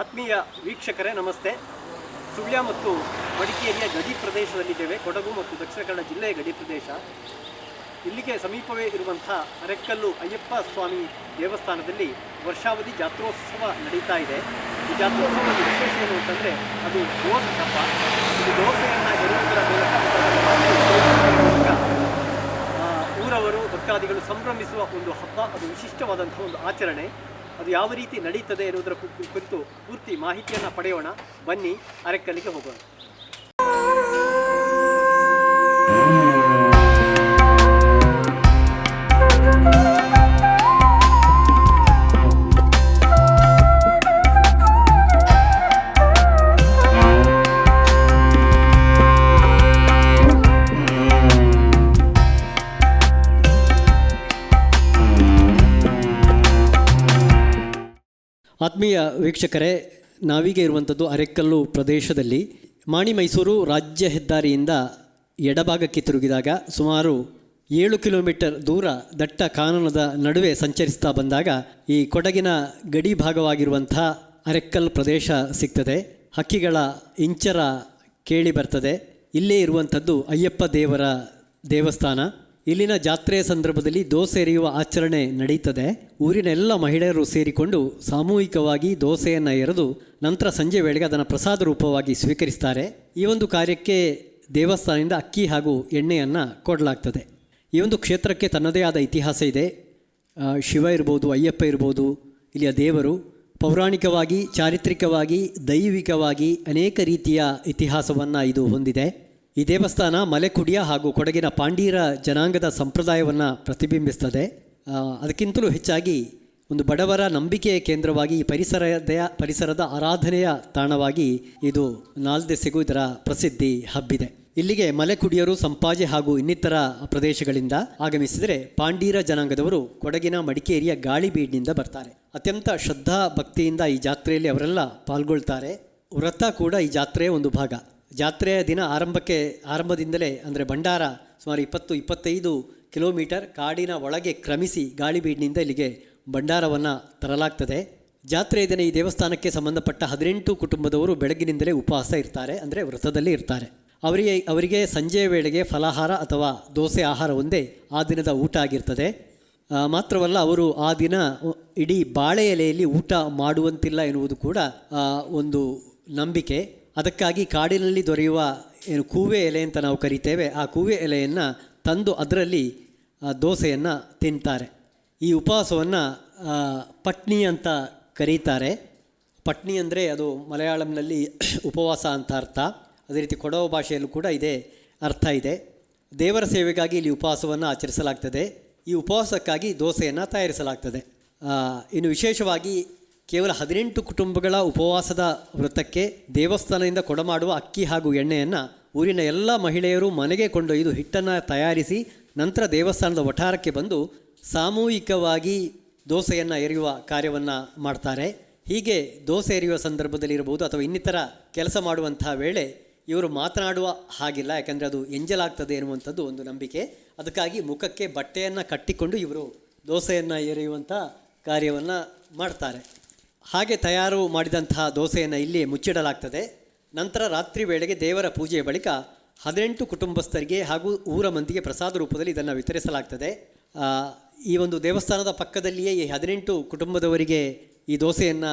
ಆತ್ಮೀಯ ವೀಕ್ಷಕರೇ, ನಮಸ್ತೆ. ಸುಳ್ಯ ಮತ್ತು ಮಡಿಕೇರಿಯ ಗಡಿ ಪ್ರದೇಶದಲ್ಲಿದ್ದೇವೆ. ಕೊಡಗು ಮತ್ತು ದಕ್ಷಿಣ ಕನ್ನಡ ಜಿಲ್ಲೆಯ ಗಡಿ ಪ್ರದೇಶ. ಇಲ್ಲಿಗೆ ಸಮೀಪವೇ ಇರುವಂಥ ಅರೆಕ್ಕಲ್ಲು ಅಯ್ಯಪ್ಪ ಸ್ವಾಮಿ ದೇವಸ್ಥಾನದಲ್ಲಿ ವರ್ಷಾವಧಿ ಜಾತ್ರೋತ್ಸವ ನಡೀತಾ ಇದೆ. ಈ ಜಾತ್ರೋತ್ಸವದ ವಿಶೇಷ ಏನು ಅಂತಂದರೆ, ಅದು ದೋಸೆ ಹಬ್ಬ. ಇದು ದೋಸೆಯನ್ನು ಎರುವುದರ ಮೂಲಕ ಊರವರು, ಭಕ್ತಾದಿಗಳು ಸಂಭ್ರಮಿಸುವ ಒಂದು ಹಬ್ಬ. ಅದು ವಿಶಿಷ್ಟವಾದಂಥ ಒಂದು ಆಚರಣೆ. ಅದು ಯಾವ ರೀತಿ ನಡೀತದೆ ಎನ್ನುವುದರ ಕುರಿತು ಪೂರ್ತಿ ಮಾಹಿತಿಯನ್ನು ಪಡೆಯೋಣ. ಬನ್ನಿ ಅರೆಕ್ಕಲ್ಲಿಗೆ ಹೋಗೋಣ. ಆತ್ಮೀಯ ವೀಕ್ಷಕರೇ, ನಾವೀಗ ಇರುವಂಥದ್ದು ಅರೆಕಲ್ಲು ಪ್ರದೇಶದಲ್ಲಿ ಮಾಣಿ ಮೈಸೂರು ರಾಜ್ಯ ಹೆದ್ದಾರಿಯಿಂದ ಎಡಭಾಗಕ್ಕೆ ತಿರುಗಿದಾಗ ಸುಮಾರು ಏಳು ಕಿಲೋಮೀಟರ್ ದೂರ ದಟ್ಟ ಕಾನನದ ನಡುವೆ ಸಂಚರಿಸ್ತಾ ಬಂದಾಗ ಈ ಕೊಡಗಿನ ಗಡಿ ಭಾಗವಾಗಿರುವಂಥ ಅರೆಕ್ಕಲ್ ಪ್ರದೇಶ ಸಿಗ್ತದೆ. ಹಕ್ಕಿಗಳ ಇಂಚರ ಕೇಳಿ ಬರ್ತದೆ. ಇಲ್ಲೇ ಇರುವಂಥದ್ದು ಅಯ್ಯಪ್ಪ ದೇವರ ದೇವಸ್ಥಾನ. ಇಲ್ಲಿನ ಜಾತ್ರೆಯ ಸಂದರ್ಭದಲ್ಲಿ ದೋಸೆ ಎರೆಯುವ ಆಚರಣೆ ನಡೆಯುತ್ತದೆ ಊರಿನ ಎಲ್ಲ ಮಹಿಳೆಯರು ಸೇರಿಕೊಂಡು ಸಾಮೂಹಿಕವಾಗಿ ದೋಸೆಯನ್ನು ಎರೆದು ನಂತರ ಸಂಜೆ ವೇಳೆಗೆ ಅದನ್ನು ಪ್ರಸಾದ ರೂಪವಾಗಿ ಸ್ವೀಕರಿಸ್ತಾರೆ. ಈ ಒಂದು ಕಾರ್ಯಕ್ಕೆ ದೇವಸ್ಥಾನದಿಂದ ಅಕ್ಕಿ ಹಾಗೂ ಎಣ್ಣೆಯನ್ನು ಕೊಡಲಾಗ್ತದೆ. ಈ ಒಂದು ಕ್ಷೇತ್ರಕ್ಕೆ ತನ್ನದೇ ಆದ ಇತಿಹಾಸ ಇದೆ. ಶಿವ ಇರ್ಬೋದು, ಅಯ್ಯಪ್ಪ ಇರ್ಬೋದು, ಇಲ್ಲಿಯ ದೇವರು ಪೌರಾಣಿಕವಾಗಿ, ಚಾರಿತ್ರಿಕವಾಗಿ, ದೈವಿಕವಾಗಿ ಅನೇಕ ರೀತಿಯ ಇತಿಹಾಸವನ್ನು ಇದು ಹೊಂದಿದೆ. ಈ ದೇವಸ್ಥಾನ ಮಲೆಕುಡಿಯ ಹಾಗೂ ಕೊಡಗಿನ ಪಾಂಡೀರ ಜನಾಂಗದ ಸಂಪ್ರದಾಯವನ್ನು ಪ್ರತಿಬಿಂಬಿಸ್ತದೆ. ಅದಕ್ಕಿಂತಲೂ ಹೆಚ್ಚಾಗಿ ಒಂದು ಬಡವರ ನಂಬಿಕೆಯ ಕೇಂದ್ರವಾಗಿ ಈ ಪರಿಸರದ ಪರಿಸರದ ಆರಾಧನೆಯ ತಾಣವಾಗಿ ಇದು ನಾಲ್ದೆಸೆಗೂ ಇದರ ಪ್ರಸಿದ್ಧಿ ಹಬ್ಬಿದೆ. ಇಲ್ಲಿಗೆ ಮಲೆಕುಡಿಯರು ಸಂಪಾಜೆ ಹಾಗೂ ಇನ್ನಿತರ ಪ್ರದೇಶಗಳಿಂದ ಆಗಮಿಸಿದರೆ ಪಾಂಡೀರ ಜನಾಂಗದವರು ಕೊಡಗಿನ ಮಡಿಕೇರಿಯ ಗಾಳಿಬೀಡಿನಿಂದ ಬರ್ತಾರೆ. ಅತ್ಯಂತ ಶ್ರದ್ಧಾ ಭಕ್ತಿಯಿಂದ ಈ ಜಾತ್ರೆಯಲ್ಲಿ ಅವರೆಲ್ಲ ಪಾಲ್ಗೊಳ್ತಾರೆ. ವ್ರತ ಕೂಡ ಈ ಜಾತ್ರೆಯ ಒಂದು ಭಾಗ. ಜಾತ್ರೆಯ ದಿನ ಆರಂಭಕ್ಕೆ, ಆರಂಭದಿಂದಲೇ, ಅಂದರೆ ಭಂಡಾರ ಸುಮಾರು ಇಪ್ಪತ್ತು, ಇಪ್ಪತ್ತೈದು ಕಿಲೋಮೀಟರ್ ಕಾಡಿನ ಒಳಗೆ ಕ್ರಮಿಸಿ ಗಾಳಿಬೀಡಿನಿಂದ ಇಲ್ಲಿಗೆ ಭಂಡಾರವನ್ನು ತರಲಾಗ್ತದೆ. ಜಾತ್ರೆಯ ದಿನ ಈ ದೇವಸ್ಥಾನಕ್ಕೆ ಸಂಬಂಧಪಟ್ಟ ಹದಿನೆಂಟು ಕುಟುಂಬದವರು ಬೆಳಗಿನಿಂದಲೇ ಉಪವಾಸ ಇರ್ತಾರೆ, ಅಂದರೆ ವ್ರತದಲ್ಲಿ ಇರ್ತಾರೆ. ಅವರಿಗೆ ಅವರಿಗೆ ಸಂಜೆಯ ವೇಳೆಗೆ ಫಲಾಹಾರ ಅಥವಾ ದೋಸೆ ಆಹಾರ ಒಂದೇ ಆ ದಿನದ ಊಟ ಆಗಿರ್ತದೆ. ಮಾತ್ರವಲ್ಲ ಅವರು ಆ ದಿನ ಇಡೀ ಬಾಳೆ ಎಲೆಯಲ್ಲಿ ಊಟ ಮಾಡುವಂತಿಲ್ಲ ಎನ್ನುವುದು ಕೂಡ ಒಂದು ನಂಬಿಕೆ. ಅದಕ್ಕಾಗಿ ಕಾಡಿನಲ್ಲಿ ದೊರೆಯುವ, ಏನು, ಕೂವೆ ಎಲೆ ಅಂತ ನಾವು ಕರಿತೇವೆ. ಆ ಕೂವೆ ಎಲೆಯನ್ನು ತಂದು ಅದರಲ್ಲಿ ದೋಸೆಯನ್ನು ತಿಂತಾರೆ. ಈ ಉಪವಾಸವನ್ನು ಪಟ್ನಿ ಅಂತ ಕರೀತಾರೆ. ಪಟ್ನಿ ಅಂದರೆ ಅದು ಮಲಯಾಳಂನಲ್ಲಿ ಉಪವಾಸ ಅಂತ ಅರ್ಥ. ಅದೇ ರೀತಿ ಕೊಡವ ಭಾಷೆಯಲ್ಲೂ ಕೂಡ ಇದೇ ಅರ್ಥ ಇದೆ. ದೇವರ ಸೇವೆಗಾಗಿ ಇಲ್ಲಿ ಉಪವಾಸವನ್ನು ಆಚರಿಸಲಾಗ್ತದೆ. ಈ ಉಪವಾಸಕ್ಕಾಗಿ ದೋಸೆಯನ್ನು ತಯಾರಿಸಲಾಗ್ತದೆ. ಇನ್ನು ವಿಶೇಷವಾಗಿ ಕೇವಲ ಹದಿನೆಂಟು ಕುಟುಂಬಗಳ ಉಪವಾಸದ ವ್ರತಕ್ಕೆ ದೇವಸ್ಥಾನದಿಂದ ಕೊಡಮಾಡುವ ಅಕ್ಕಿ ಹಾಗೂ ಎಣ್ಣೆಯನ್ನು ಊರಿನ ಎಲ್ಲ ಮಹಿಳೆಯರು ಮನೆಗೆ ಕೊಂಡೊಯ್ದು ಹಿಟ್ಟನ್ನು ತಯಾರಿಸಿ ನಂತರ ದೇವಸ್ಥಾನದ ವಠಾರಕ್ಕೆ ಬಂದು ಸಾಮೂಹಿಕವಾಗಿ ದೋಸೆಯನ್ನು ಎರೆಯುವ ಕಾರ್ಯವನ್ನು ಮಾಡ್ತಾರೆ. ಹೀಗೆ ದೋಸೆ ಎರೆಯುವ ಸಂದರ್ಭದಲ್ಲಿ ಇರಬಹುದು ಅಥವಾ ಇನ್ನಿತರ ಕೆಲಸ ಮಾಡುವಂತಹ ವೇಳೆ ಇವರು ಮಾತನಾಡುವ ಹಾಗಿಲ್ಲ, ಯಾಕಂದರೆ ಅದು ಎಂಜಲಾಗ್ತದೆ ಎನ್ನುವಂಥದ್ದು ಒಂದು ನಂಬಿಕೆ. ಅದಕ್ಕಾಗಿ ಮುಖಕ್ಕೆ ಬಟ್ಟೆಯನ್ನು ಕಟ್ಟಿಕೊಂಡು ಇವರು ದೋಸೆಯನ್ನು ಎರೆಯುವಂಥ ಕಾರ್ಯವನ್ನು ಮಾಡ್ತಾರೆ. ಹಾಗೆ ತಯಾರು ಮಾಡಿದಂತಹ ದೋಸೆಯನ್ನು ಇಲ್ಲಿ ಮುಚ್ಚಿಡಲಾಗ್ತದೆ. ನಂತರ ರಾತ್ರಿ ವೇಳೆಗೆ ದೇವರ ಪೂಜೆಯ ಬಳಿಕ ಹದಿನೆಂಟು ಕುಟುಂಬಸ್ಥರಿಗೆ ಹಾಗೂ ಊರ ಮಂದಿಗೆ ಪ್ರಸಾದ ರೂಪದಲ್ಲಿ ಇದನ್ನು ವಿತರಿಸಲಾಗ್ತದೆ. ಈ ಒಂದು ದೇವಸ್ಥಾನದ ಪಕ್ಕದಲ್ಲಿಯೇ ಈ ಹದಿನೆಂಟು ಕುಟುಂಬದವರಿಗೆ ಈ ದೋಸೆಯನ್ನು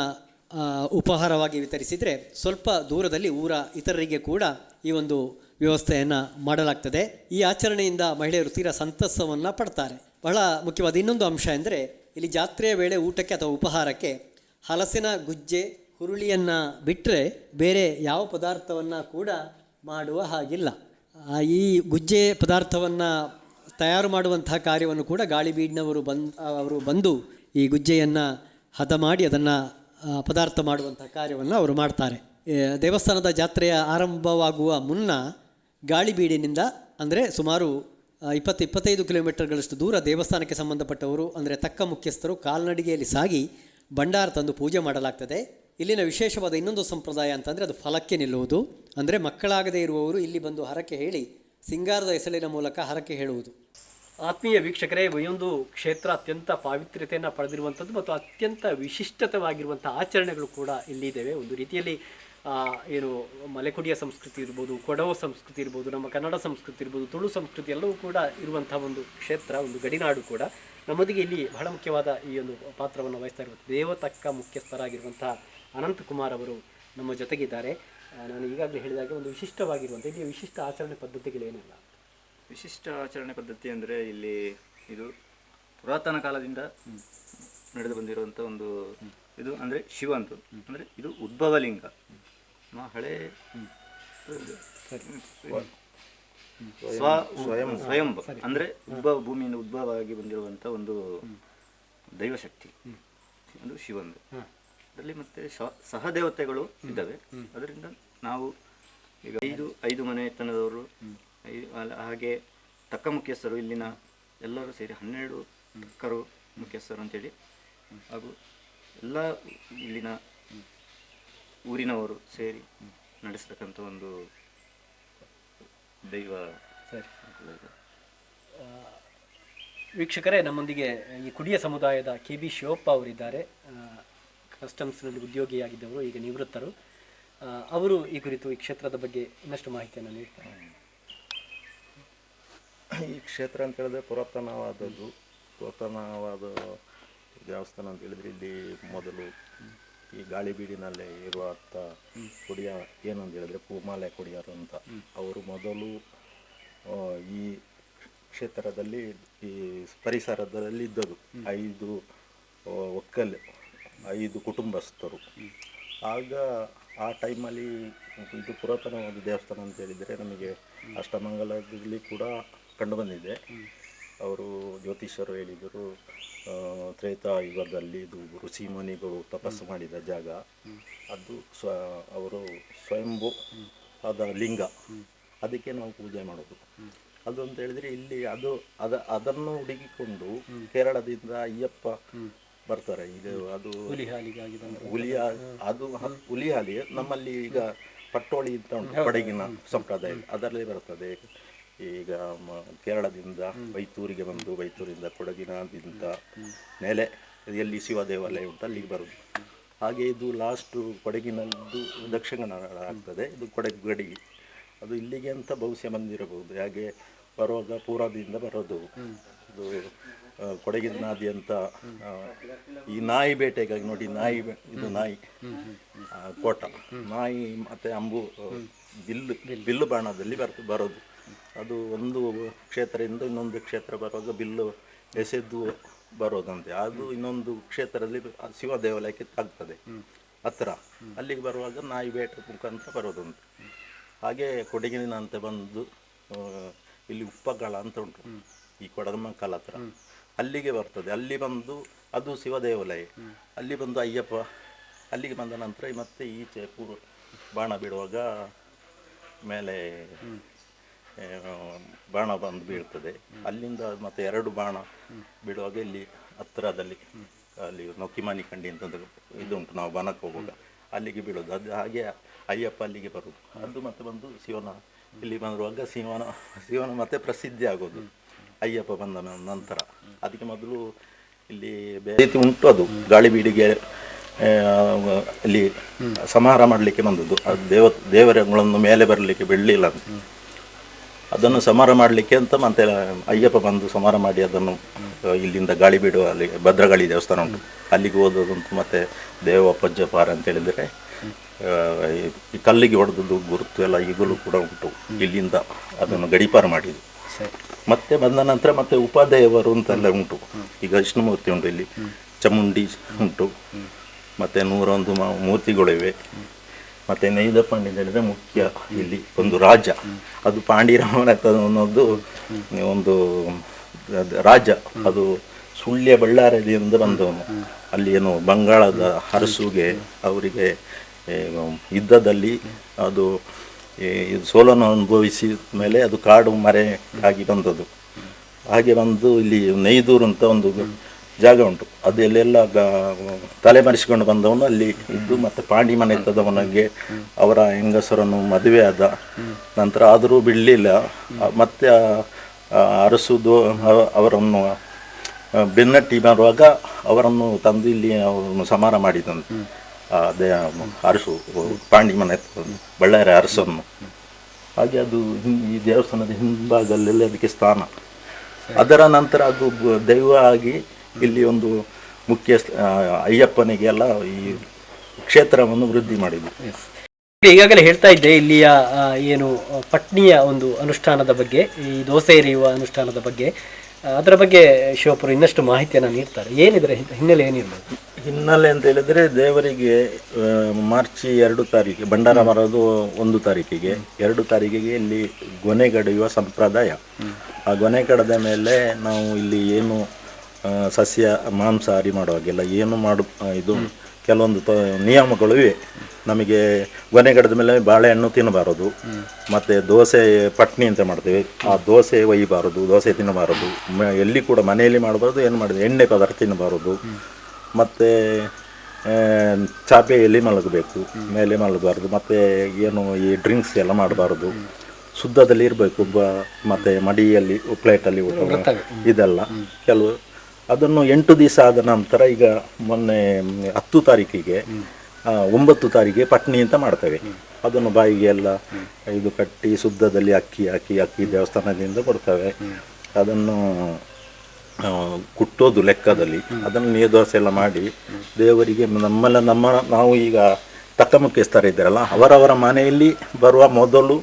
ಉಪಹಾರವಾಗಿ ವಿತರಿಸಿದರೆ ಸ್ವಲ್ಪ ದೂರದಲ್ಲಿ ಊರ ಇತರರಿಗೆ ಕೂಡ ಈ ಒಂದು ವ್ಯವಸ್ಥೆಯನ್ನು ಮಾಡಲಾಗ್ತದೆ. ಈ ಆಚರಣೆಯಿಂದ ಮಹಿಳೆಯರು ತೀರಾ ಸಂತಸವನ್ನು ಪಡ್ತಾರೆ. ಬಹಳ ಮುಖ್ಯವಾದ ಇನ್ನೊಂದು ಅಂಶ ಎಂದರೆ ಇಲ್ಲಿ ಜಾತ್ರೆಯ ವೇಳೆ ಊಟಕ್ಕೆ ಅಥವಾ ಉಪಹಾರಕ್ಕೆ ಹಲಸಿನ ಗುಜ್ಜೆ ಹುರುಳಿಯನ್ನು ಬಿಟ್ಟರೆ ಬೇರೆ ಯಾವ ಪದಾರ್ಥವನ್ನು ಕೂಡ ಮಾಡುವ ಹಾಗಿಲ್ಲ. ಈ ಗುಜ್ಜೆ ಪದಾರ್ಥವನ್ನು ತಯಾರು ಮಾಡುವಂತಹ ಕಾರ್ಯವನ್ನು ಕೂಡ ಗಾಳಿಬೀಡಿನವರು ಬಂದು ಅವರು ಬಂದು ಈ ಗುಜ್ಜೆಯನ್ನು ಹದ ಮಾಡಿ ಅದನ್ನು ಪದಾರ್ಥ ಮಾಡುವಂಥ ಕಾರ್ಯವನ್ನು ಅವರು ಮಾಡ್ತಾರೆ. ದೇವಸ್ಥಾನದ ಜಾತ್ರೆಯ ಆರಂಭವಾಗುವ ಮುನ್ನ ಗಾಳಿಬೀಡಿನಿಂದ ಅಂದರೆ ಸುಮಾರು ಇಪ್ಪತ್ತು ಇಪ್ಪತ್ತೈದು ಕಿಲೋಮೀಟರ್ಗಳಷ್ಟು ದೂರ ದೇವಸ್ಥಾನಕ್ಕೆ ಸಂಬಂಧಪಟ್ಟವರು ಅಂದರೆ ತಕ್ಕ ಮುಖ್ಯಸ್ಥರು ಕಾಲ್ನಡಿಗೆಯಲ್ಲಿ ಸಾಗಿ ಭಂಡಾರ ತಂದು ಪೂಜೆ ಮಾಡಲಾಗ್ತದೆ. ಇಲ್ಲಿನ ವಿಶೇಷವಾದ ಇನ್ನೊಂದು ಸಂಪ್ರದಾಯ ಅಂತಂದರೆ ಅದು ಫಲಕ್ಕೆ ನಿಲ್ಲುವುದು. ಅಂದರೆ ಮಕ್ಕಳಾಗದೇ ಇರುವವರು ಇಲ್ಲಿ ಬಂದು ಹರಕೆ ಹೇಳಿ, ಸಿಂಗಾರದ ಹೆಸರಿನ ಮೂಲಕ ಹರಕೆ ಹೇಳುವುದು. ಆತ್ಮೀಯ ವೀಕ್ಷಕರೇ ಒಂದು ಕ್ಷೇತ್ರ ಅತ್ಯಂತ ಪಾವಿತ್ರ್ಯತೆಯನ್ನು ಪಡೆದಿರುವಂಥದ್ದು ಮತ್ತು ಅತ್ಯಂತ ವಿಶಿಷ್ಟತವಾಗಿರುವಂಥ ಆಚರಣೆಗಳು ಕೂಡ ಇಲ್ಲಿದ್ದೇವೆ ಒಂದು ರೀತಿಯಲ್ಲಿ ಏನು ಮಲೆಕುಡಿಯ ಸಂಸ್ಕೃತಿ ಇರ್ಬೋದು ಕೊಡವ ಸಂಸ್ಕೃತಿ ಇರ್ಬೋದು ನಮ್ಮ ಕನ್ನಡ ಸಂಸ್ಕೃತಿ ಇರ್ಬೋದು ತುಳು ಸಂಸ್ಕೃತಿ ಎಲ್ಲವೂ ಕೂಡ ಇರುವಂಥ ಒಂದು ಕ್ಷೇತ್ರ ಒಂದು ಗಡಿನಾಡು ಕೂಡ ನಮ್ಮೊಂದಿಗೆ ಇಲ್ಲಿ ಬಹಳ ಮುಖ್ಯವಾದ ಈ ಒಂದು ಪಾತ್ರವನ್ನು ವಹಿಸ್ತಾ ಇರುವಂಥ ದೇವತಕ್ಕ ಮುಖ್ಯಸ್ಥರಾಗಿರುವಂಥ ಅನಂತಕುಮಾರ್ ಅವರು ನಮ್ಮ ಜೊತೆಗಿದ್ದಾರೆ. ನಾನು ಈಗಾಗಲೇ ಹೇಳಿದಾಗೆ ಒಂದು ವಿಶಿಷ್ಟವಾಗಿರುವಂಥ ಇಲ್ಲಿ ವಿಶಿಷ್ಟ ಆಚರಣೆ ಪದ್ಧತಿಗಳೇನಿಲ್ಲ? ವಿಶಿಷ್ಟ ಆಚರಣೆ ಪದ್ಧತಿ ಅಂದರೆ ಇಲ್ಲಿ ಇದು ಪುರಾತನ ಕಾಲದಿಂದ ನಡೆದು ಬಂದಿರುವಂಥ ಒಂದು ಇದು ಅಂದರೆ ಶಿವಂತು ಅಂದರೆ ಇದು ಉದ್ಭವಲಿಂಗ. ನಮ್ಮ ಹಳೆ ಸ್ವ ಸ್ವಯಂ ಸ್ವಯಂಭ ಅಂದರೆ ಉದ್ಭವ ಭೂಮಿಯಿಂದ ಉದ್ಭವ ಆಗಿ ಬಂದಿರುವಂಥ ಒಂದು ದೈವಶಕ್ತಿ. ಅದು ಶಿವಂದು. ಅದರಲ್ಲಿ ಮತ್ತೆ ಸಹ ಸಹದೇವತೆಗಳು ಇದ್ದಾವೆ. ಅದರಿಂದ ನಾವು ಈಗ ಐದು ಐದು ಮನೆತನದವರು ಐ- ಅಲ್ಲ- ಹಾಗೆ ತಕ್ಕ ಮುಖ್ಯಸ್ಥರು ಇಲ್ಲಿನ ಎಲ್ಲರೂ ಸೇರಿ ಹನ್ನೆರಡು ತಕ್ಕರು ಮುಖ್ಯಸ್ಥರು ಅಂತೇಳಿ. ಹಾಗೂ ಎಲ್ಲ ಇಲ್ಲಿನ ಊರಿನವರು ಸೇರಿ ನಡೆಸ್ತಕ್ಕಂಥ ಒಂದು ದೈವ ಸರಿ. ವೀಕ್ಷಕರೇ ನಮ್ಮೊಂದಿಗೆ ಈ ಕುಡಿಯ ಸಮುದಾಯದ ಕೆ ಬಿ ಶಿವಪ್ಪ ಅವರಿದ್ದಾರೆ. ಕಸ್ಟಮ್ಸ್ನಲ್ಲಿ ಉದ್ಯೋಗಿಯಾಗಿದ್ದವರು ಈಗ ನಿವೃತ್ತರು. ಅವರು ಈ ಕುರಿತು ಈ ಕ್ಷೇತ್ರದ ಬಗ್ಗೆ ಇನ್ನಷ್ಟು ಮಾಹಿತಿಯನ್ನು ನೀಡ್ತಾರೆ. ಈ ಕ್ಷೇತ್ರ ಅಂತ ಹೇಳಿದ್ರೆ ಪುರಾತನವಾದದ್ದು. ಪುರಾತನವಾದ ದೇವಸ್ಥಾನ ಅಂತ ಹೇಳಿದ್ರೆ ಇಲ್ಲಿ ಮೊದಲು ಈ ಗಾಳಿಬೀಡಿನಲ್ಲೇ ಇರುವಂಥ ಕುಡಿಯ ಏನಂತ ಹೇಳಿದ್ರೆ ಪೂಮಾಲೆ ಕುಡಿಯರು ಅಂತ. ಅವರು ಮೊದಲು ಈ ಕ್ಷೇತ್ರದಲ್ಲಿ, ಈ ಪರಿಸರದಲ್ಲಿ ಇದ್ದರು ಐದು ಒಕ್ಕಲು ಐದು ಕುಟುಂಬಸ್ಥರು. ಆಗ ಆ ಟೈಮಲ್ಲಿ ಇದು ಪುರಾತನವಾದ ದೇವಸ್ಥಾನ ಅಂತ ಹೇಳಿದರೆ ನಮಗೆ ಅಷ್ಟಮಂಗಲದಲ್ಲಿ ಕೂಡ ಕಂಡುಬಂದಿದೆ ಅವರು ಜ್ಯೋತಿಷರು ಹೇಳಿದರು ತ್ರೇತಾ ತ್ರೇತಾಯುಗದಲ್ಲಿ ಇದು ಋಷಿ ಮುನಿಗಳು ತಪಸ್ಸು ಮಾಡಿದ ಜಾಗ. ಅದು ಸ್ವ ಅವರು ಸ್ವಯಂಭೂ ಆದ ಲಿಂಗ. ಅದಕ್ಕೆ ನಾವು ಪೂಜೆ ಮಾಡೋದು. ಅದು ಅಂತ ಹೇಳಿದ್ರೆ ಇಲ್ಲಿ ಅದು ಅದ ಅದನ್ನು ಹುಡುಕಿಕೊಂಡು ಕೇರಳದಿಂದ ಅಯ್ಯಪ್ಪ ಬರ್ತಾರೆ. ಇದು ಅದು ಹುಲಿಯ ಅದು ಹ- ಹುಲಿ ಹಾಲಿ ನಮ್ಮಲ್ಲಿ ಈಗ ಪಟ್ಟೋಳಿ ಅಂತ ಉಂಟು ಸಂಪ್ರದಾಯ. ಅದರಲ್ಲಿ ಬರ್ತದೆ. ಈಗ ಮ- ಕೇರಳದಿಂದ ಬೈತೂರಿಗೆ ಬಂದು ಬೈತೂರಿಂದ ಕೊಡಗಿನದಿಂದ ನೆಲೆ ಎಲ್ಲಿ ಶಿವ ದೇವಾಲಯ ಉಂಟು ಅಲ್ಲಿಗೆ ಬರೋದು ಹಾಗೆ ಇದು ಲಾಸ್ಟು ಕೊಡಗಿನದ್ದು ದಕ್ಷಿಣ ಕನ್ನಡ ಆಗ್ತದೆ ಇದು ಕೊಡಗು ಗಡಿ ಅದು ಇಲ್ಲಿಗೆ ಅಂತ ಬಹುಶಃ ಬಂದಿರಬಹುದು. ಹಾಗೆ ಬರೋದ ಪೂರ್ವದಿಂದ ಬರೋದು. ಇದು ಆ, ಕೊಡಗಿನಾದ್ಯಂತ ಆ, ಈ ನಾಯಿ ಬೇಟೆಗಾಗಿ ನೋಡಿ ನಾಯಿ ಬೆ- ಇದು ನಾಯಿ. ಆ, ಕೋಟ. ನಾಯಿ ಮತ್ತೆ ಅಂಬು ಆ, ಬಿಲ್ಲು. ಬಿಲ್ಲು ಬಾಣದಲ್ಲಿ ಬರ್ ಬರೋದು. ಅದು ಒಂದು ಕ್ಷೇತ್ರದಿಂದ ಇನ್ನೊಂದು ಕ್ಷೇತ್ರ ಬರುವಾಗ ಬಿಲ್ಲು ಎಸೆದು ಬರೋದಂತೆ. ಅದು ಇನ್ನೊಂದು ಕ್ಷೇತ್ರದಲ್ಲಿ ಶಿವ ದೇವಾಲಯಕ್ಕೆ ತಾಗ್ತದೆ. ಹತ್ರ. ಅಲ್ಲಿಗೆ ಬರುವಾಗ ನಾಯಿ ಬೇಟೆ ಮುಖಾಂತರ ಬರೋದಂತೆ. ಹಾಗೆ ಕೊಡಗಿನ ಅಂತ ಬಂದು ಇಲ್ಲಿ ಉಪ್ಪಗಳ ಅಂತ ಉಂಟು. ಈ ಕೊಡಗಮಕ್ಕಲ್ ಹತ್ರ. ಅಲ್ಲಿಗೆ ಬರ್ತದೆ. ಅಲ್ಲಿ ಬಂದು ಅದು ಶಿವ ದೇವಾಲಯ. ಅಲ್ಲಿ ಬಂದು ಅಯ್ಯಪ್ಪ. ಅಲ್ಲಿಗೆ ಬಂದ ನಂತರ ಮತ್ತೆ ಈಚೆ ಪೂರ್ವ ಬಾಣ ಬಿಡುವಾಗ ಮೇಲೆ ಬಾಣ ಬಂದು ಬೀಳ್ತದೆ. ಅಲ್ಲಿಂದ ಮತ್ತೆ ಎರಡು ಬಾಣ ಬಿಡುವಾಗ ಇಲ್ಲಿ ಹತ್ತಿರದಲ್ಲಿ, ಅಲ್ಲಿ ನೊಕ್ಕಿಮಾನಿ ಕಂಡಿ ಇದು ಉಂಟು ನಾವು ಬನಕ್ಕೆ ಹೋಗುವಾಗ. ಅಲ್ಲಿಗೆ ಬೀಳೋದು ಅದು ಹಾಗೆ ಅಯ್ಯಪ್ಪ ಅಲ್ಲಿಗೆ ಬರೋದು ಅದು ಮತ್ತೆ ಬಂದು ಶಿವನ, ಇಲ್ಲಿ ಬಂದಿರುವಾಗ ಶಿವನ ಶಿವನ ಮತ್ತೆ ಪ್ರಸಿದ್ಧಿ ಆಗೋದು. ಅಯ್ಯಪ್ಪ ಬಂದ ನಂತರ. ಅದಕ್ಕೆ ಮೊದಲು ಇಲ್ಲಿ ಬೇರೆ ರೀತಿ ಉಂಟು ಅದು. ಗಾಳಿಬೀಡಿಗೆ ಬೀಡಿಗೆ ಅಲ್ಲಿ ಸಮಾರ ಮಾಡಲಿಕ್ಕೆ ಬಂದದ್ದು. ಅದು ದೇವ, ದೇವರಗಳನ್ನು ಮೇಲೆ ಬರಲಿಕ್ಕೆ ಬಿಡಲಿಲ್ಲ ಅಂತ. ಅದನ್ನು ಸಮಾರ ಮಾಡಲಿಕ್ಕೆ ಅಂತ ಮತ್ತೆ ಅಯ್ಯಪ್ಪ ಬಂದು ಸಮಾರ ಮಾಡಿ ಅದನ್ನು ಇಲ್ಲಿಂದ ಗಾಳಿ ಬಿಡುವ ಅಲ್ಲಿ ಭದ್ರಗಾಳಿ ದೇವಸ್ಥಾನ ಉಂಟು. ಅಲ್ಲಿಗೆ ಹೋದದಂತೂ ಮತ್ತೆ ದೇವ ಪಜ್ಜಪಾರ ಅಂತ ಹೇಳಿದರೆ ಈ- ಕಲ್ಲಿಗೆ ಹೊಡೆದದ್ದು ಗುರುತು ಎಲ್ಲ ಈಗಲೂ ಕೂಡ ಉಂಟು. ಇಲ್ಲಿಂದ ಅದನ್ನು ಗಡಿಪಾರ ಮಾಡಿದ್ದು. ಮತ್ತೆ ಬಂದ ನಂತರ ಮತ್ತೆ ಉಪಾಧ್ಯಾಯವರು ಅಂತೆಲ್ಲ ಉಂಟು. ಈಗ ವಿಷ್ಣುಮೂರ್ತಿ ಉಂಟು ಇಲ್ಲಿ. ಚಮುಂಡಿ ಉಂಟು. ಮತ್ತೆ ನೂರೊಂದು ಮ- ಮೂರ್ತಿಗಳಿವೆ. ಮತ್ತೆ ನೈದ ಅಂತ ಹೇಳಿದ್ರೆ ಮುಖ್ಯ ಇಲ್ಲಿ ಒಂದು ರಾಜ. ಅದು ಪಾಂಡಿರಾಮನ ಅನ್ನೋದು ಒಂದು ರಾಜ. ಅದು ಸುಳ್ಯ ಬಳ್ಳಾರಿಯಿಂದ ಬಂದವನು. ಅಲ್ಲಿ ಏನು ಬಂಗಾಳದ ಅರಸುಗೆ ಅವರಿಗೆ ಯುದ್ಧದಲ್ಲಿ ಅದು ಇದು ಸೋಲನ್ನು ಅನುಭವಿಸಿದ ಮೇಲೆ ಅದು ಕಾಡು ಮರೆ ಆಗಿ ಬಂದದ್ದು. ಹಾಗೆ ಬಂದು ಇಲ್ಲಿ ನೈದೂರು ಅಂತ ಒಂದು ಜಾಗ ಉಂಟು. ಅದು ಎಲ್ಲೆಲ್ಲ ಗ- ತಲೆ ಮರೆಸಿಕೊಂಡು ಬಂದವನು ಅಲ್ಲಿ ಇದ್ದು ಮತ್ತೆ ಪಾಂಡಿ ಮನೆ ಇದ್ದವನಿಗೆ ಅವರ ಹೆಂಗಸರನ್ನು ಮದುವೆ ಆದ ನಂತರ ಆದರೂ ಬಿಡಲಿಲ್ಲ. ಮತ್ತೆ ಆ ಆ, ಅರಸು ದೋ ಅವರನ್ನು ಬೆನ್ನಟ್ಟಿ ಬರುವಾಗ ಅವರನ್ನು ತಂದು ಇಲ್ಲಿ ಅವರನ್ನು ಸಮಾರ ಮಾಡಿದಂತೆ ಅದೇ ಅರಸು ಪಾಂಡಿ ಮನೆ ಬಳ್ಳಾರಿ ಅರಸನ್ನು. ಹಾಗೆ ಅದು ಈ ದೇವಸ್ಥಾನದ ಹಿಂಭಾಗದಲ್ಲೆಲ್ಲ ಅದಕ್ಕೆ ಸ್ಥಾನ. ಅದರ ನಂತರ ಅದು ದೈವ ಆಗಿ ಇಲ್ಲಿ ಒಂದು ಮುಖ್ಯ ಅಯ್ಯಪ್ಪನಿಗೆ ಎಲ್ಲ ಅಯ್ಯಪ್ಪನಿಗೆಲ್ಲ ಈ ಕ್ಷೇತ್ರವನ್ನು ವೃದ್ಧಿ ಮಾಡಿದ್ವಿ ಈಗಾಗಲೇ ಹೇಳ್ತಾ ಇದ್ದೆ ಇಲ್ಲಿಯ ಏನು ಪಟ್ನಿಯ ಒಂದು ಅನುಷ್ಠಾನದ ಬಗ್ಗೆ ಈ ದೋಸೆ ಎರೆಯುವ ಅನುಷ್ಠಾನದ ಬಗ್ಗೆ. ಅದರ ಬಗ್ಗೆ ಶಿವಪುರ ಇನ್ನಷ್ಟು ಮಾಹಿತಿಯನ್ನು ನೀಡ್ತಾರೆ. ಏನಿದ್ರೆ ಹಿನ್ನೆಲೆ ಏನಿರ್ಬೋದು? ಹಿನ್ನೆಲೆ ಅಂತ ಹೇಳಿದ್ರೆ ದೇವರಿಗೆ ಮಾರ್ಚ್ ಎರಡು ತಾರೀಕಿಗೆ ಭಂಡಾರ ಮರದು ಒಂದು ತಾರೀಕಿಗೆ. ಎರಡು ತಾರೀಕಿಗೆ ಇಲ್ಲಿ ಗೊನೆಗಡೆಯುವ ಸಂಪ್ರದಾಯ. ಆ ಗೊನೆಗಡದ ಮೇಲೆ ನಾವು ಇಲ್ಲಿ ಏನು ಸಸ್ಯ ಮಾಂಸಾಹಾರಿ ಮಾಡುವಾಗೆಲ್ಲ ಏನು ಮಾಡು ಇದು ಕೆಲವೊಂದು ತ ನಿಯಮಗಳು ಇವೆ. ನಮಗೆ ಗೊನೆ ಕಡದ ಮೇಲೆ ಬಾಳೆಹಣ್ಣು ತಿನ್ನಬಾರದು. ಮತ್ತು ದೋಸೆ ಪಟ್ನಿ ಅಂತ ಮಾಡ್ತೇವೆ. ಆ ದೋಸೆ ಒಯ್ಯಬಾರದು ದೋಸೆ ತಿನ್ನಬಾರದು. ಮ- ಎಲ್ಲಿ ಕೂಡ ಮನೆಯಲ್ಲಿ ಮಾಡಬಾರ್ದು ಏನು ಮಾಡಿದೆ ಎಣ್ಣೆ ಪದಾರ್ಥ ತಿನ್ನಬಾರದು. ಮತ್ತು ಚಾಪೆಯಲ್ಲಿ ಮಲಗಬೇಕು ಮೇಲೆ ಮಲಗಬಾರ್ದು. ಮತ್ತು ಏನು ಈ ಡ್ರಿಂಕ್ಸ್ ಎಲ್ಲ ಮಾಡಬಾರ್ದು. ಶುದ್ಧದಲ್ಲಿ ಇರಬೇಕು ಬ ಮತ್ತು ಮಡಿಯಲ್ಲಿ ಪ್ಲೇಟಲ್ಲಿ ಊಟ ಇದೆಲ್ಲ. ಕೆಲವು ಅದನ್ನು ಎಂಟು ದಿವಸ ಆದ ನಂತರ ಈಗ ಮೊನ್ನೆ ಹತ್ತು ತಾರೀಕಿಗೆ ಒಂಬತ್ತು ತಾರೀಕಿಗೆ ಪಟ್ನಿ ಅಂತ ಮಾಡ್ತೇವೆ. ಅದನ್ನು ಬಾಯಿಗೆ ಎಲ್ಲ ಇದು ಕಟ್ಟಿ ಶುದ್ಧದಲ್ಲಿ ಅಕ್ಕಿ ಹಾಕಿ ಅಕ್ಕಿ ದೇವಸ್ಥಾನದಿಂದ ಕೊಡ್ತೇವೆ. ಅದನ್ನು ಕುಟ್ಟೋದು ಲೆಕ್ಕದಲ್ಲಿ. ಅದನ್ನು ನೀರು ದೋಸೆ ಎಲ್ಲ ಮಾಡಿ ದೇವರಿಗೆ ನಮ್ಮೆಲ್ಲ ನಮ್ಮ ನಾವು ಈಗ ತಕ್ಕ ಮುಖ್ಯಸ್ಥರಿದ್ದಾರಲ್ಲ ಅವರವರ ಮನೆಯಲ್ಲಿ ಬರುವ ಮೊದಲು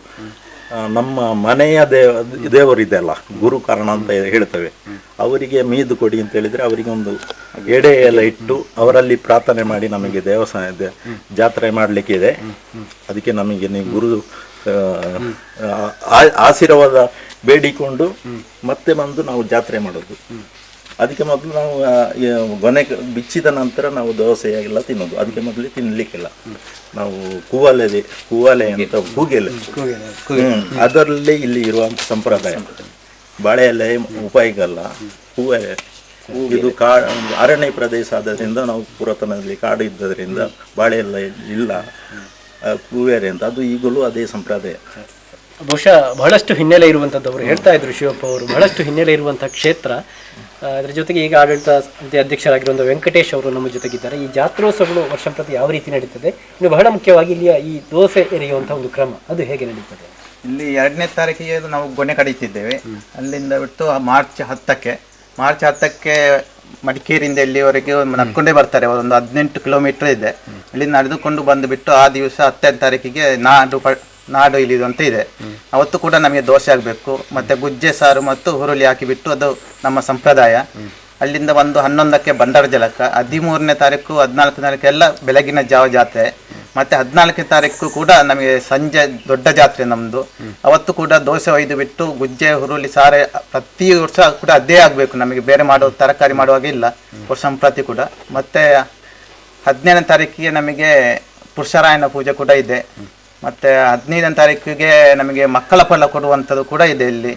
ನಮ್ಮ ಮನೆಯ ದೇವ ದೇವರಿದೆಯಲ್ಲ ಗುರು ಕಾರಣ ಅಂತ ಹೇಳ್ತೇವೆ. ಅವರಿಗೆ ಮೀದು ಕೊಡಿ ಅಂತ ಹೇಳಿದರೆ ಅವರಿಗೆ ಒಂದು ಎಡೆ ಎಲ್ಲ ಇಟ್ಟು ಅವರಲ್ಲಿ ಪ್ರಾರ್ಥನೆ ಮಾಡಿ ನಮಗೆ ದೇವಸ್ಥಾನ ಜಾತ್ರೆ ಜಾತ್ರೆ ಮಾಡಲಿಕ್ಕಿದೆ ಅದಕ್ಕೆ ನಮಗೆ ನೀವು ಗುರು ಆಶೀರ್ವಾದ ಬೇಡಿಕೊಂಡು ಮತ್ತೆ ಬಂದು ನಾವು ಜಾತ್ರೆ ಮಾಡೋದು. ಅದಕ್ಕೆ ಮೊದಲು ನಾವು ಗೊನೆ ಬಿಚ್ಚಿದ ನಂತರ ನಾವು ದೋಸೆ ಎಲ್ಲ ತಿನ್ನೋದು. ಅದಕ್ಕೆ ಮೊದಲು ತಿನ್ನಲಿಕ್ಕಿಲ್ಲ ನಾವು ಕೂವಲೆ ಕೂವಲೆ ಅಂತ ಕೂಗೆಲೆ. ಅದರಲ್ಲಿ ಇಲ್ಲಿ ಇರುವಂಥ ಸಂಪ್ರದಾಯ. ಬಾಳೆ ಎಲೆ ಉಪಯೋಗಲ್ಲ ಹೂವೆ ಇದು ಕಾ ಅರಣ್ಯ ಪ್ರದೇಶ ಆದ್ದರಿಂದ ನಾವು ಪುರಾತನದಲ್ಲಿ ಕಾಡು ಇದ್ದರಿಂದ ಬಾಳೆ ಎಲ್ಲ ಇಲ್ಲ. ಆ, ಹೂವೆರೆ ಅಂತ. ಅದು ಈಗಲೂ ಅದೇ ಸಂಪ್ರದಾಯ. ಬಹುಶಃ ಬಹಳಷ್ಟು ಹಿನ್ನೆಲೆ ಇರುವಂಥದ್ದು ಅವರು ಹೇಳ್ತಾ ಇದ್ರು ಶಿವಪ್ಪ ಅವರು. ಬಹಳಷ್ಟು ಹಿನ್ನೆಲೆ ಇರುವಂಥ ಕ್ಷೇತ್ರ ಅದ್ರ ಜೊತೆಗೆ ಈಗ ಆಡಳಿತ ಅಧ್ಯಕ್ಷರಾಗಿರುವಂಥ ವೆಂಕಟೇಶ್ ಅವರು ನಮ್ಮ ಜೊತೆಗಿದ್ದಾರೆ. ಈ ಜಾತ್ರೋತ್ಸವಗಳು ವರ್ಷ ಪ್ರತಿ ಯಾವ ರೀತಿ ನಡೀತದೆ? ಇನ್ನು ಬಹಳ ಮುಖ್ಯವಾಗಿ ಇಲ್ಲಿಯ ಈ ದೋಸೆ ಎರೆಯುವಂತಹ ಒಂದು ಕ್ರಮ ಅದು ಹೇಗೆ ನಡೀತದೆ? ಇಲ್ಲಿ ಎರಡನೇ ತಾರೀಕಿಗೆ ನಾವು ಗೊನೆ ಕಡಿತಿದ್ದೇವೆ ಅಲ್ಲಿಂದ ಬಿಟ್ಟು ಮಾರ್ಚ್ ಹತ್ತಕ್ಕೆ ಮಾರ್ಚ್ ಹತ್ತಕ್ಕೆ ಮಡಿಕೇರಿಯಿಂದ ಇಲ್ಲಿವರೆಗೆ ನಡ್ಕೊಂಡೇ ಬರ್ತಾರೆ. ಒಂದು ಹದಿನೆಂಟು ಕಿಲೋಮೀಟರ್ ಇದೆ. ಇಲ್ಲಿ ನಡೆದುಕೊಂಡು ಬಂದುಬಿಟ್ಟು ಆ ದಿವಸ ಹತ್ತನೇ ತಾರೀಕಿಗೆ ನಾಡು ಪ ನಾಡು ಇಳಿದು ಅಂತ ಇದೆ. ಅವತ್ತು ಕೂಡ ನಮಗೆ ದೋಸೆ ಆಗಬೇಕು, ಮತ್ತೆ ಗುಜ್ಜೆ ಸಾರು ಮತ್ತು ಹುರುಳಿ ಹಾಕಿಬಿಟ್ಟು ಅದು ನಮ್ಮ ಸಂಪ್ರದಾಯ. ಅಲ್ಲಿಂದ ಒಂದು ಹನ್ನೊಂದಕ್ಕೆ ಬಂಡಾರ ಜಲಕ, ಹದಿಮೂರನೇ ತಾರೀಕು ಹದಿನಾಲ್ಕನೇ ತಾರೀಕು ಎಲ್ಲ ಬೆಳಗಿನ ಜಾವ ಜಾತ್ರೆ. ಮತ್ತೆ ಹದಿನಾಲ್ಕನೇ ತಾರೀಕು ಕೂಡ ನಮಗೆ ಸಂಜೆ ದೊಡ್ಡ ಜಾತ್ರೆ ನಮ್ಮದು ಅವತ್ತು ಕೂಡ ದೋಸೆ ಒಯ್ದು ಬಿಟ್ಟು ಗುಜ್ಜೆ, ಹುರುಳಿ ಸಾರೆ ಪ್ರತಿ ವರ್ಷ ಕೂಡ ಅದೇ ಆಗಬೇಕು. ನಮಗೆ ಬೇರೆ ಮಾಡುವ ತರಕಾರಿ ಮಾಡುವಾಗ ಇಲ್ಲ. ವರ್ಷ ಪ್ರತಿ ಕೂಡ. ಮತ್ತೆ ಹದಿನೇಳನೇ ತಾರೀಕಿಗೆ ನಮಗೆ ಪುರುಷರಾಯನ ಪೂಜೆ ಕೂಡ ಇದೆ. ಮತ್ತೆ ಹದಿನೈದನೇ ತಾರೀಕಿಗೆ ನಮಗೆ ಮಕ್ಕಳ ಫಲ ಕೊಡುವಂಥದ್ದು ಕೂಡ ಇದೆ ಇಲ್ಲಿ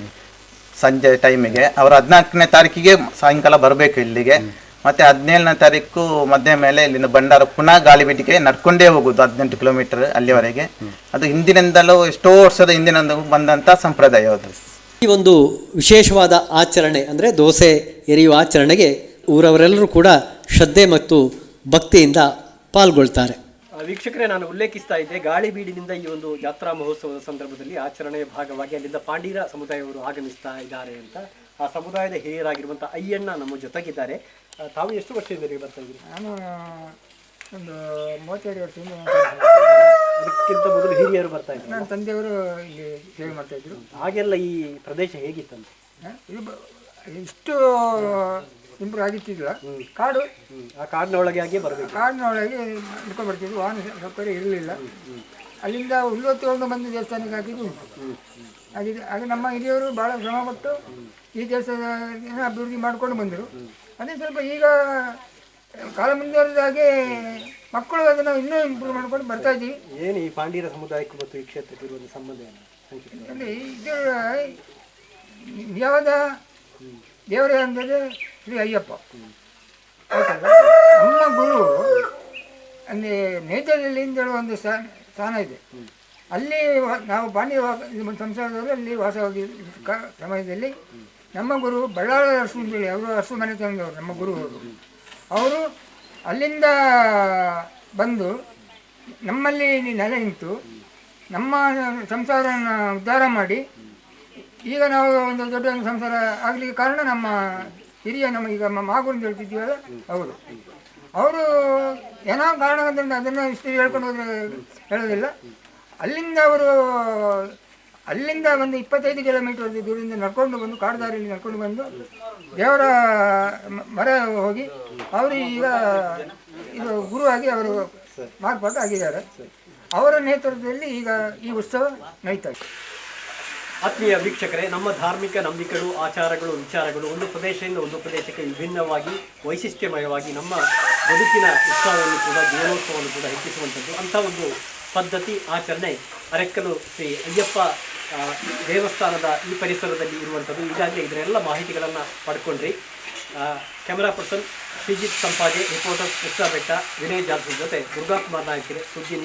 ಸಂಜೆ ಟೈಮಿಗೆ. ಅವರು ಹದಿನಾಲ್ಕನೇ ತಾರೀಕಿಗೆ ಸಾಯಂಕಾಲ ಬರಬೇಕು ಇಲ್ಲಿಗೆ. ಮತ್ತೆ ಹದಿನೇಳನೇ ತಾರೀಕು ಮಧ್ಯ ಮೇಲೆ ಇಲ್ಲಿಂದ ಭಂಡಾರ ಪುನಃ ಗಾಳಿಬೀಟಿಗೆ ನಡ್ಕೊಂಡೇ ಹೋಗುದು ಹದಿನೆಂಟು ಕಿಲೋಮೀಟರ್ ಅಲ್ಲಿವರೆಗೆ. ಅದು ಹಿಂದಿನಿಂದಲೂ ಎಷ್ಟೋ ವರ್ಷದ ಹಿಂದಿನಿಂದ ಬಂದಂಥ ಸಂಪ್ರದಾಯ ಅದು. ಈ ಒಂದು ವಿಶೇಷವಾದ ಆಚರಣೆ ಅಂದರೆ ದೋಸೆ ಎರೆಯುವ ಆಚರಣೆಗೆ ಊರವರೆಲ್ಲರೂ ಕೂಡ ಶ್ರದ್ಧೆ ಮತ್ತು ಭಕ್ತಿಯಿಂದ ಪಾಲ್ಗೊಳ್ತಾರೆ. ವೀಕ್ಷಕರೇ ನಾನು ಉಲ್ಲೇಖಿಸ್ತಾ ಇದ್ದೆ ಗಾಳಿಬೀಡಿನಿಂದ ಈ ಒಂದು ಜಾತ್ರಾ ಮಹೋತ್ಸವದ ಸಂದರ್ಭದಲ್ಲಿ ಆಚರಣೆಯ ಭಾಗವಾಗಿ ಅಲ್ಲಿಂದ ಪಾಂಡೀರ ಸಮುದಾಯವರು ಆಗಮಿಸ್ತಾ ಇದ್ದಾರೆ ಅಂತ. ಆ ಸಮುದಾಯದ ಹಿರಿಯರಾಗಿರುವಂಥ ಅಯ್ಯಣ್ಣ ನಮ್ಮ ಜೊತೆಗಿದ್ದಾರೆ. ತಾವು ಎಷ್ಟು ವರ್ಷದಿಂದ ನೀವು ಬರ್ತಾ ಇದ್ದೀರಿ? ನಾನು ಒಂದು ಮೂವತ್ತೆರಡು ವರ್ಷದಿಂದ ಅದಕ್ಕಿಂತ ಮೊದಲು ಹಿರಿಯರು ಬರ್ತಾ ಇದ್ರು ನನ್ನ ತಂದೆಯವರು ಇಲ್ಲಿ ಸೇವೆ ಮಾಡ್ತಾ ಇದ್ರು. ಹಾಗೆಲ್ಲ ಈ ಪ್ರದೇಶ ಹೇಗಿತ್ತಂತೆ? ಇದು ಇಷ್ಟು ಇಂಪ್ರೂವ್ ಆಗಿತ್ತಿಲ್ಲ ಕಾಡು. ಆ ಕಾಡಿನ ಒಳಗೆ ಆಗಿ ಬರಬೇಕು. ಕಾಡಿನ ಒಳಗೆ ಬರ್ತಿದ್ವಿ. ವಾಹನ ಸೌಕರ್ಯ ಇರಲಿಲ್ಲ. ಅಲ್ಲಿಂದ ಹುಲ್ಲೊತ್ತುಕೊಂಡು ಬಂದು ದೇವಸ್ಥಾನಕ್ಕೆ ಹಾಕಿದ್ವಿ ಅದಿದೆ ನಮ್ಮ ಹಿರಿಯವರು ಭಾಳ ಶ್ರಮಪಟ್ಟು ಈ ದೇವಸ್ಥಾನ ಅಭಿವೃದ್ಧಿ ಮಾಡಿಕೊಂಡು ಬಂದರು. ಅದೇ ಸ್ವಲ್ಪ ಈಗ ಕಾಲ ಮುಂದುವರೆದಾಗೆ ಮಕ್ಕಳು ಅದನ್ನು ಇನ್ನೂ ಇಂಪ್ರೂವ್ ಮಾಡ್ಕೊಂಡು ಬರ್ತಾ ಇದ್ದೀವಿ. ಏನು ಈ ಪಾಂಡಿರ ಸಮುದಾಯಕ್ಕೆ ಮತ್ತು ಈ ಕ್ಷೇತ್ರಕ್ಕೆ ಇರುವ ಸಂಬಂಧ ಏನು? ಅಂದರೆ ಇದು ನಿಜವಾದ ದೇವರೇ ಅಂದರೆ ಶ್ರೀ ಅಯ್ಯಪ್ಪ. ಆಯ್ತಲ್ಲ ನಮ್ಮ ಗುರು ಅಂದರೆ ನೇಚರಲ್ಲಿ ಒಂದು ಸ್ಥಾನ ಸ್ಥಾನ ಇದೆ. ಅಲ್ಲಿ ನಾವು ಬಾಣಿ ಸಂಸಾರದಲ್ಲಿ ಅಲ್ಲಿ ವಾಸವಾಗಿ ಕ- ಸಮಯದಲ್ಲಿ ನಮ್ಮ ಗುರು ಬಳ್ಳಾರ ಅರಸು ಅಂತೇಳಿ ಅವರು ಅರಸು ಮನೆ ತಂದವರು ನಮ್ಮ ಗುರು ಅವರು. ಅವರು ಅಲ್ಲಿಂದ ಬಂದು ನಮ್ಮಲ್ಲಿ ನೆಲೆ ನಿಂತು ನಮ್ಮ ಸಂಸಾರನ ಉದ್ಧಾರ ಮಾಡಿ ಈಗ ನಾವು ಒಂದು ದೊಡ್ಡ ಸಂಸಾರ ಆಗಲಿಕ್ಕೆ ಕಾರಣ ನಮ್ಮ ಹಿರಿಯ ನಮ್ಮ ಈಗ ಮಾಗು ಅಂತ ಹೇಳ್ತಿದ್ದೀವಲ್ಲ? ಅವರು ಅವರು ಏನೋ ಕಾರಣದಿಂದ ಅದನ್ನು ಇಷ್ಟು ಹೇಳ್ಕೊಂಡು ಹೋದ್ರೆ ಹೇಳೋದಿಲ್ಲ. ಅಲ್ಲಿಂದ ಅವರು, ಅಲ್ಲಿಂದ ಒಂದು ಇಪ್ಪತ್ತೈದು ಕಿಲೋಮೀಟರ್ ದೂರದಿಂದ ನಡ್ಕೊಂಡು ಬಂದು ಕಾಡುದಾರಿಯಲ್ಲಿ ನಡ್ಕೊಂಡು ಬಂದು ದೇವರ ಮರ ಹೋಗಿ ಅವರು ಈಗ ಇದು ಗುರುವಾಗಿ ಅವರು ಮಾರ್ಪಾಟು ಆಗಿದ್ದಾರೆ ಅವರ ನೇತೃತ್ವದಲ್ಲಿ ಈಗ ಈ ಉತ್ಸವ ನಡೀತಾ ಆತ್ಮೀಯ ವೀಕ್ಷಕರೇ, ನಮ್ಮ ಧಾರ್ಮಿಕ ನಂಬಿಕೆಗಳು, ಆಚಾರಗಳು, ವಿಚಾರಗಳು ಒಂದು ಪ್ರದೇಶದಿಂದ ಒಂದು ಪ್ರದೇಶಕ್ಕೆ ವಿಭಿನ್ನವಾಗಿ, ವೈಶಿಷ್ಟ್ಯಮಯವಾಗಿ ನಮ್ಮ ಬದುಕಿನ ಉತ್ಸಾಹವನ್ನು ಕೂಡ, ಜೀವನೋತ್ಸವವನ್ನು ಕೂಡ ಹೆಚ್ಚಿಸುವಂಥದ್ದು. ಅಂಥ ಒಂದು ಪದ್ಧತಿ ಆಚರಣೆ ಅರೆಕ್ಕಲು ಶ್ರೀ ಅಯ್ಯಪ್ಪ ದೇವಸ್ಥಾನದ ಈ ಪರಿಸರದಲ್ಲಿ ಇರುವಂಥದ್ದು. ಈಗಾಗಲೇ ಇದರೆಲ್ಲ ಮಾಹಿತಿಗಳನ್ನು ಪಡ್ಕೊಂಡ್ರಿ. Camera person Shrijith Sampaje, reporter Krishna Betta Vinay Jadhav ಜೊತೆ ದುರ್ಗಾಕುಮಾರ್ ನಾಯಕರೇ ಸುದ್ದಿ.